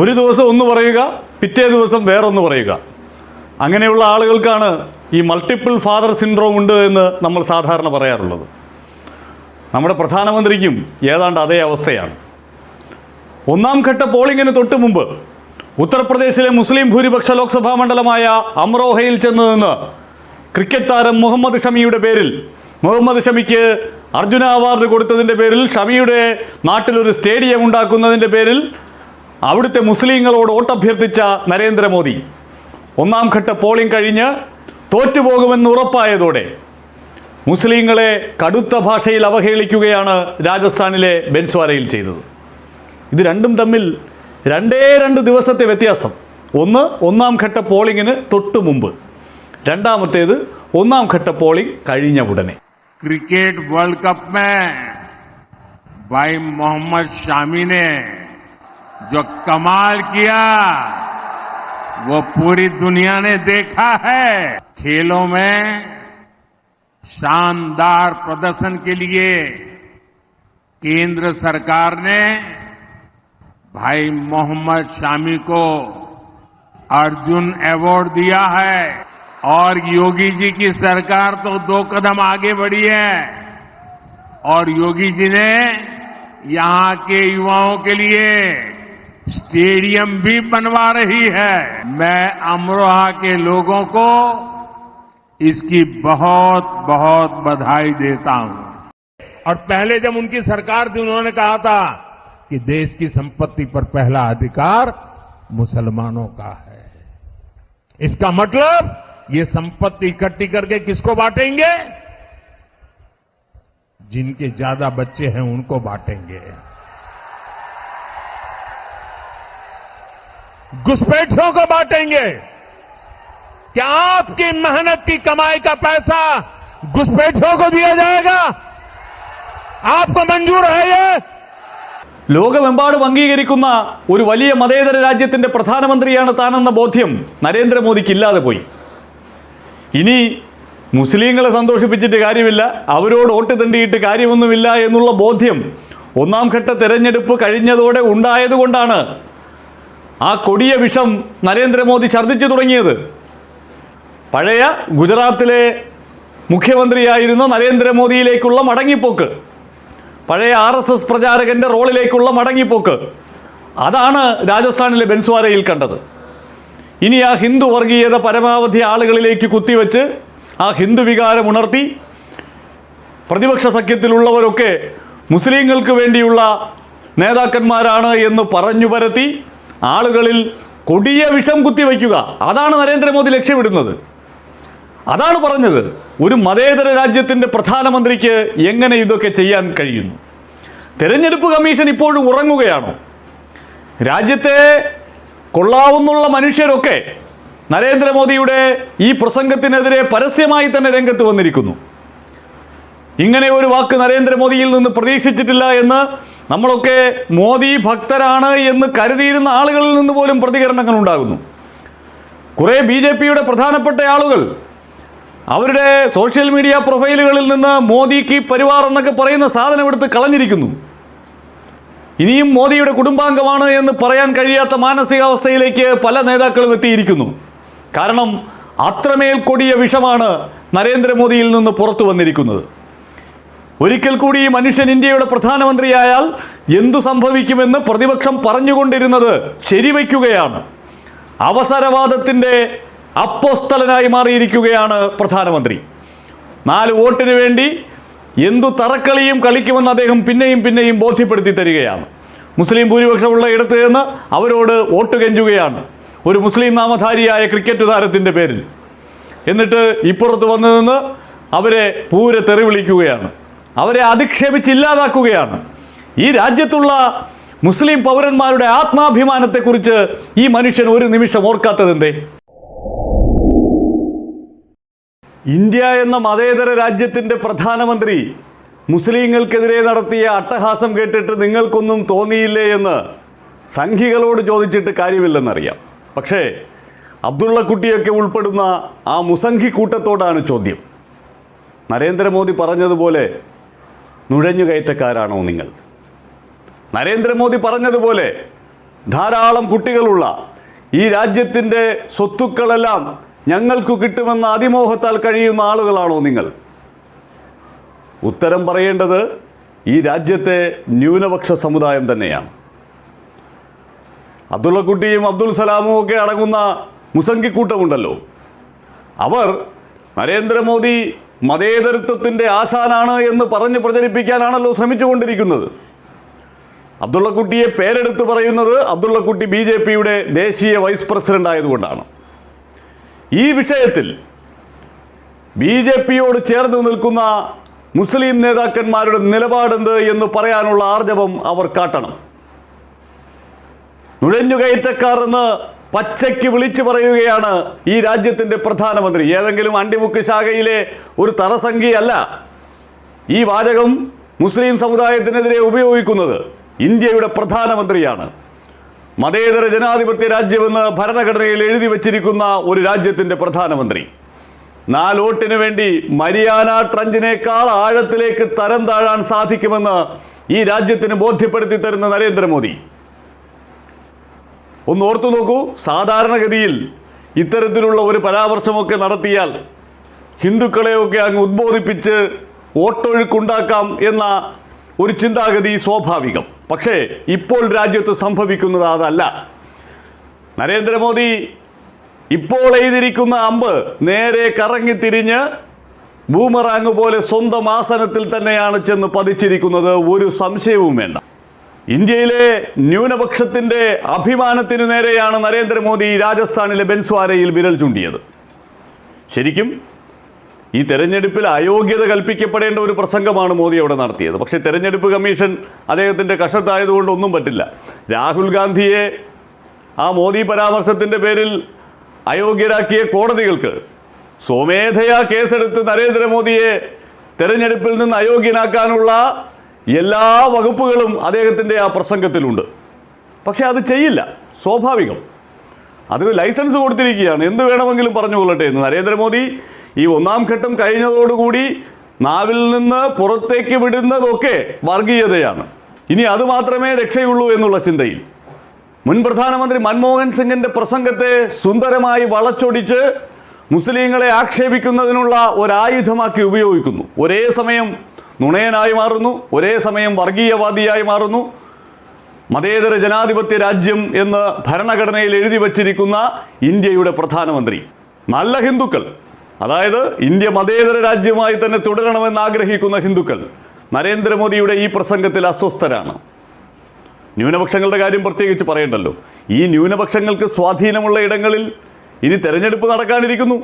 ഒരു ദിവസം ഒന്ന് പറയുക പിറ്റേ ദിവസം വേറൊന്ന് പറയുക. അങ്ങനെയുള്ള ആളുകൾക്കാണ് ഈ മൾട്ടിപ്പിൾ ഫാദർ സിൻഡ്രോം ഉണ്ട് എന്ന് നമ്മൾ സാധാരണ പറയാറുള്ളത്. നമ്മുടെ പ്രധാനമന്ത്രിക്കും ഏതാണ്ട് അതേ അവസ്ഥയാണ്. ഒന്നാം ഘട്ട പോളിംഗിന് തൊട്ട് മുമ്പ് ഉത്തർപ്രദേശിലെ മുസ്ലിം ഭൂരിപക്ഷ ലോക്സഭാ മണ്ഡലമായ അമ്രോഹയിൽ ചെന്ന് നിന്ന് ക്രിക്കറ്റ് താരം മുഹമ്മദ് ഷമിയുടെ പേരിൽ മുഹമ്മദ് ഷമിക്ക് അർജുന അവാർഡ് കൊടുത്തതിന്റെ പേരിൽ ഷമിയുടെ നാട്ടിലൊരു സ്റ്റേഡിയം ഉണ്ടാക്കുന്നതിന്റെ പേരിൽ അവിടുത്തെ മുസ്ലിങ്ങളോട് വോട്ടഭ്യർത്ഥിച്ച നരേന്ദ്രമോദി. ഒന്നാം ഘട്ട പോളിംഗ് കഴിഞ്ഞ് തോറ്റുപോകുമെന്ന് ഉറപ്പായതോടെ മുസ്ലിങ്ങളെ കടുത്ത ഭാഷയിൽ അവഹേളിക്കുകയാണ് രാജസ്ഥാനിലെ ബെൻസ്വാരയിൽ ചെയ്തത്. ഇത് രണ്ടും തമ്മിൽ രണ്ടേ രണ്ട് ദിവസത്തെ വ്യത്യാസം. ഒന്ന് ഒന്നാം ഘട്ട പോളിങ്ങിന് തൊട്ടു മുമ്പ്. രണ്ടാമത്തേത് ഒന്നാം ഘട്ട പോളിംഗ് കഴിഞ്ഞ ഉടനെ. ക്രിക്കറ്റ് വേൾഡ് കപ്പ് മേ ഭായ് മുഹമ്മദ് ഷാമിനെ जो कमाल किया, वो पूरी दुनिया ने देखा है। खेलों में शानदार प्रदर्शन के लिए केंद्र सरकार ने भाई मोहम्मद शामी को अर्जुन अवार्ड दिया है। और योगी जी की सरकार तो दो कदम आगे बढ़ी है। और योगी जी ने यहाँ के युवाओं के लिए स्टेडियम भी बनवा रही है। मैं अमरोहा के लोगों को इसकी बहुत बहुत बधाई देता हूँ। और पहले जब उनकी सरकार थी, उन्होंने कहा था कि देश की संपत्ति पर पहला अधिकार मुसलमानों का है। इसका मतलब ये संपत्ति इकट्ठी करके किसको बांटेंगे? जिनके ज़्यादा बच्चे हैं, उनको बांटेंगे। घुसपैठियों को बांटेंगे क्या आपकी मेहनत की कमाई का पैसा घुसपैठियों को दिया जाएगा आपको मंजूर है ये ലോകമെമ്പാടും അംഗീകരിക്കുന്ന ഒരു വലിയ മതേതര രാജ്യത്തിൻ്റെ പ്രധാനമന്ത്രിയാണ് താനെന്ന ബോധ്യം നരേന്ദ്രമോദിക്ക് ഇല്ലാതെ പോയി ഇനി മുസ്ലിങ്ങളെ സന്തോഷിപ്പിച്ചിട്ട് കാര്യമില്ല അവരോട് വോട്ട് തണ്ടിയിട്ട് കാര്യമൊന്നുമില്ല എന്നുള്ള ബോധ്യം ഒന്നാം ഘട്ട തെരഞ്ഞെടുപ്പ് കഴിഞ്ഞതോടെ ഉണ്ടായതുകൊണ്ടാണ് ആ കൊടിയ വിഷം നരേന്ദ്രമോദി ഛർദ്ദിച്ചു തുടങ്ങിയത്. പഴയ ഗുജറാത്തിലെ മുഖ്യമന്ത്രിയായിരുന്ന നരേന്ദ്രമോദിയിലേക്കുള്ള മടങ്ങിപ്പോക്ക്. പഴയ ആർ എസ് എസ് പ്രചാരകന്റെ റോളിലേക്കുള്ള മടങ്ങിപ്പോക്ക്. അതാണ് രാജസ്ഥാനിലെ ബെൻസ്വാരയിൽ കണ്ടത്. ഇനി ആ ഹിന്ദു വർഗീയത പരമാവധി ആളുകളിലേക്ക് കുത്തിവെച്ച് ആ ഹിന്ദു വികാരം ഉണർത്തി പ്രതിപക്ഷ സഖ്യത്തിലുള്ളവരൊക്കെ മുസ്ലിങ്ങൾക്ക് വേണ്ടിയുള്ള നേതാക്കന്മാരാണ് എന്ന് പറഞ്ഞു പരത്തി ആളുകളിൽ കൊടിയ വിഷം കുത്തിവയ്ക്കുക അതാണ് നരേന്ദ്രമോദി ലക്ഷ്യമിടുന്നത്. അതാണ് പറഞ്ഞത്. ഒരു മതേതര രാജ്യത്തിന്റെ പ്രധാനമന്ത്രിക്ക് എങ്ങനെ ഇതൊക്കെ ചെയ്യാൻ കഴിയുന്നു? തെരഞ്ഞെടുപ്പ് കമ്മീഷൻ ഇപ്പോഴും ഉറങ്ങുകയാണോ? രാജ്യത്തെ കൊള്ളാവുന്നുള്ള മനുഷ്യരൊക്കെ നരേന്ദ്രമോദിയുടെ ഈ പ്രസംഗത്തിനെതിരെ പരസ്യമായി തന്നെ രംഗത്ത് വന്നിരിക്കുന്നു. ഇങ്ങനെ ഒരു വാക്ക് നരേന്ദ്രമോദിയിൽ നിന്ന് പ്രതീക്ഷിച്ചിട്ടില്ല എന്ന് നമ്മളൊക്കെ മോദി ഭക്തരാണ് എന്ന് കരുതിയിരുന്ന ആളുകളിൽ നിന്ന് പോലും പ്രതികരണങ്ങൾ ഉണ്ടാകുന്നു. കുറേ ബി ജെ പിയുടെ പ്രധാനപ്പെട്ട ആളുകൾ അവരുടെ സോഷ്യൽ മീഡിയ പ്രൊഫൈലുകളിൽ നിന്ന് മോദിക്ക് പരിവാർ എന്നൊക്കെ പറയുന്ന സാധനം എടുത്ത് കളഞ്ഞിരിക്കുന്നു. ഇനിയും മോദിയുടെ കുടുംബാംഗമാണ് എന്ന് പറയാൻ കഴിയാത്ത മാനസികാവസ്ഥയിലേക്ക് പല നേതാക്കളും എത്തിയിരിക്കുന്നു. കാരണം അത്രമേൽ കൊടിയ വിഷമാണ് നരേന്ദ്രമോദിയിൽ നിന്ന് പുറത്തു വന്നിരിക്കുന്നത്. ഒരിക്കൽ കൂടി ഈ മനുഷ്യൻ ഇന്ത്യയുടെ പ്രധാനമന്ത്രിയായാൽ എന്തു സംഭവിക്കുമെന്ന് പ്രതിപക്ഷം പറഞ്ഞുകൊണ്ടിരുന്നത് ശരിവയ്ക്കുകയാണ്. അവസരവാദത്തിന്റെ അപ്പോസ്തലനായി മാറിയിരിക്കുകയാണ് പ്രധാനമന്ത്രി. നാല് വോട്ടിന് വേണ്ടി എന്തു തറക്കളിയും കളിക്കുമെന്ന് അദ്ദേഹം പിന്നെയും പിന്നെയും ബോധ്യപ്പെടുത്തി തരികയാണ്. മുസ്ലിം ഭൂരിപക്ഷമുള്ള ഇടത്ത് നിന്ന് അവരോട് വോട്ട് കെഞ്ചുകയാണ്. ഒരു മുസ്ലിം നാമധാരിയായ ക്രിക്കറ്റ് താരത്തിന്റെ പേരിൽ. എന്നിട്ട് ഇപ്പുറത്ത് വന്നു നിന്ന് അവരെ പൂരെ തെറി വിളിക്കുകയാണ് അവരെ അധിക്ഷേപിച്ച് ഇല്ലാതാക്കുകയാണ് ഈ രാജ്യത്തുള്ള മുസ്ലിം പൗരന്മാരുടെ ആത്മാഭിമാനത്തെക്കുറിച്ച് ഈ മനുഷ്യൻ ഒരു നിമിഷം ഓർക്കാത്തതെന്തേ? ഇന്ത്യ എന്ന മതേതര രാജ്യത്തിന്റെ പ്രധാനമന്ത്രി മുസ്ലിങ്ങൾക്കെതിരെ നടത്തിയ അട്ടഹാസം കേട്ടിട്ട് നിങ്ങൾക്കൊന്നും തോന്നിയില്ലേ എന്ന് സംഘികളോട് ചോദിച്ചിട്ട് കാര്യമില്ലെന്നറിയാം. പക്ഷേ അബ്ദുള്ളക്കുട്ടിയൊക്കെ ഉൾപ്പെടുന്ന ആ മുസംഘി കൂട്ടത്തോടാണ് ചോദ്യം. നരേന്ദ്രമോദി പറഞ്ഞതുപോലെ നുഴഞ്ഞുകയറ്റക്കാരാണോ നിങ്ങൾ? നരേന്ദ്രമോദി പറഞ്ഞതുപോലെ ധാരാളം കുട്ടികളുള്ള ഈ രാജ്യത്തിന്റെ സ്വത്തുക്കളെല്ലാം ഞങ്ങൾക്ക് കിട്ടുമെന്ന അതിമോഹത്താൽ കഴിയുന്ന ആളുകളാണോ നിങ്ങൾ? ഉത്തരം പറയേണ്ടത് ഈ രാജ്യത്തെ ന്യൂനപക്ഷ സമുദായം തന്നെയാണ്. അബ്ദുള്ളക്കുട്ടിയും അബ്ദുൽ സലാമും ഒക്കെ അടങ്ങുന്ന മുസങ്കിക്കൂട്ടമുണ്ടല്ലോ അവർ നരേന്ദ്രമോദി മതേതരത്വത്തിന്റെ ആശാനാണ് എന്ന് പറഞ്ഞ് പ്രചരിപ്പിക്കാനാണല്ലോ ശ്രമിച്ചുകൊണ്ടിരിക്കുന്നത്. അബ്ദുള്ളക്കുട്ടിയെ പേരെടുത്ത് പറയുന്നത് അബ്ദുള്ളക്കുട്ടി ബി ജെ പിയുടെ ദേശീയ വൈസ് പ്രസിഡന്റ് ആയതുകൊണ്ടാണ്. ഈ വിഷയത്തിൽ ബി ജെ പിയോട് ചേർന്ന് നിൽക്കുന്ന മുസ്ലിം നേതാക്കന്മാരുടെ നിലപാടെന്ത് എന്ന് പറയാനുള്ള ആർജവം അവർ കാട്ടണം. നുഴഞ്ഞുകയറ്റക്കാർ എന്ന് പച്ചയ്ക്ക് വിളിച്ചു പറയുകയാണ് ഈ രാജ്യത്തിന്റെ പ്രധാനമന്ത്രി. ഏതെങ്കിലും അണ്ടിമുക്ക് ശാഖയിലെ ഒരു തറസംഖ്യയല്ല ഈ വാചകം മുസ്ലിം സമുദായത്തിനെതിരെ ഉപയോഗിക്കുന്നത്. ഇന്ത്യയുടെ പ്രധാനമന്ത്രിയാണ്. മതേതര ജനാധിപത്യ രാജ്യമെന്ന് ഭരണഘടനയിൽ എഴുതി വച്ചിരിക്കുന്ന ഒരു രാജ്യത്തിന്റെ പ്രധാനമന്ത്രി. നാലോട്ടിന് വേണ്ടി മരിയാന ട്രഞ്ചിനേക്കാൾ ആഴത്തിലേക്ക് തരം താഴാൻ സാധിക്കുമെന്ന് ഈ രാജ്യത്തിന് ബോധ്യപ്പെടുത്തി തരുന്ന നരേന്ദ്രമോദി. ഒന്ന് ഓർത്തു നോക്കൂ സാധാരണഗതിയിൽ ഇത്തരത്തിലുള്ള ഒരു പരാമർശമൊക്കെ നടത്തിയാൽ ഹിന്ദുക്കളെയൊക്കെ അങ്ങ് ഉദ്ബോധിപ്പിച്ച് ഓട്ടൊഴുക്കുണ്ടാക്കാം എന്ന ഒരു ചിന്താഗതി സ്വാഭാവികം. പക്ഷേ ഇപ്പോൾ രാജ്യത്ത് സംഭവിക്കുന്നത് അതല്ല. നരേന്ദ്രമോദി ഇപ്പോൾ എഴുതിയിരിക്കുന്ന അമ്പ് നേരെ കറങ്ങിത്തിരിഞ്ഞ് ബൂമറാങ് പോലെ സ്വന്തം ആസനത്തിൽ തന്നെയാണ് ചെന്ന് പതിച്ചിരിക്കുന്നത്. ഒരു സംശയവും വേണ്ട. ഇന്ത്യയിലെ ന്യൂനപക്ഷത്തിന്റെ അഭിമാനത്തിനു നേരെയാണ് നരേന്ദ്രമോദി രാജസ്ഥാനിലെ ബെൻസ്വാരയിൽ വിരൽ ചൂണ്ടിയത്. ശരിക്കും ഈ തെരഞ്ഞെടുപ്പിൽ അയോഗ്യത കൽപ്പിക്കപ്പെടേണ്ട ഒരു പ്രസംഗമാണ് മോദി അവിടെ നടത്തിയത്. പക്ഷേ തെരഞ്ഞെടുപ്പ് കമ്മീഷൻ അദ്ദേഹത്തിന്റെ കഷത്തായതുകൊണ്ട് ഒന്നും പറ്റില്ല. രാഹുൽ ഗാന്ധിയെ ആ മോദി പരാമർശത്തിന്റെ പേരിൽ അയോഗ്യരാക്കിയ കോടതികൾക്ക് സ്വമേധയാ കേസെടുത്ത് നരേന്ദ്രമോദിയെ തെരഞ്ഞെടുപ്പിൽ നിന്ന് അയോഗ്യനാക്കാനുള്ള എല്ലാ വകുപ്പുകളും അദ്ദേഹത്തിന്റെ ആ പ്രസംഗത്തിലുണ്ട്. പക്ഷേ അത് ചെയ്യില്ല. സ്വാഭാവികം. അതിന് ലൈസൻസ് കൊടുത്തിരിക്കുകയാണ്. എന്ത് വേണമെങ്കിലും പറഞ്ഞു കൊള്ളട്ടെ എന്ന്. നരേന്ദ്രമോദി ഈ ഒന്നാം ഘട്ടം കഴിഞ്ഞതോടുകൂടി നാവിൽ നിന്ന് പുറത്തേക്ക് വിടുന്നതൊക്കെ വർഗീയതയാണ്. ഇനി അത് മാത്രമേ രക്ഷയുള്ളൂ എന്നുള്ള ചിന്തയിൽ. മുൻ പ്രധാനമന്ത്രി മൻമോഹൻ സിംഗിന്റെ പ്രസംഗത്തെ സുന്ദരമായി വളച്ചൊടിച്ച് മുസ്ലിങ്ങളെ ആക്ഷേപിക്കുന്നതിനുള്ള ഒരായുധമാക്കി ഉപയോഗിക്കുന്നു. ഒരേ സമയം നുണയനായി മാറുന്നു ഒരേ സമയം വർഗീയവാദിയായി മാറുന്നു. മതേതര ജനാധിപത്യ രാജ്യം എന്ന് ഭരണഘടനയിൽ എഴുതി വച്ചിരിക്കുന്ന ഇന്ത്യയുടെ പ്രധാനമന്ത്രി. നല്ല ഹിന്ദുക്കൾ അതായത് ഇന്ത്യ മതേതര രാജ്യമായി തന്നെ തുടരണമെന്ന് ആഗ്രഹിക്കുന്ന ഹിന്ദുക്കൾ നരേന്ദ്രമോദിയുടെ ഈ പ്രസംഗത്തിൽ അസ്വസ്ഥരാണ്. ന്യൂനപക്ഷങ്ങളുടെ കാര്യം പ്രത്യേകിച്ച് പറയണ്ടല്ലോ. ഈ ന്യൂനപക്ഷങ്ങൾക്ക് സ്വാധീനമുള്ള ഇടങ്ങളിൽ ഇനി തെരഞ്ഞെടുപ്പ് നടക്കാനിരിക്കുന്നു.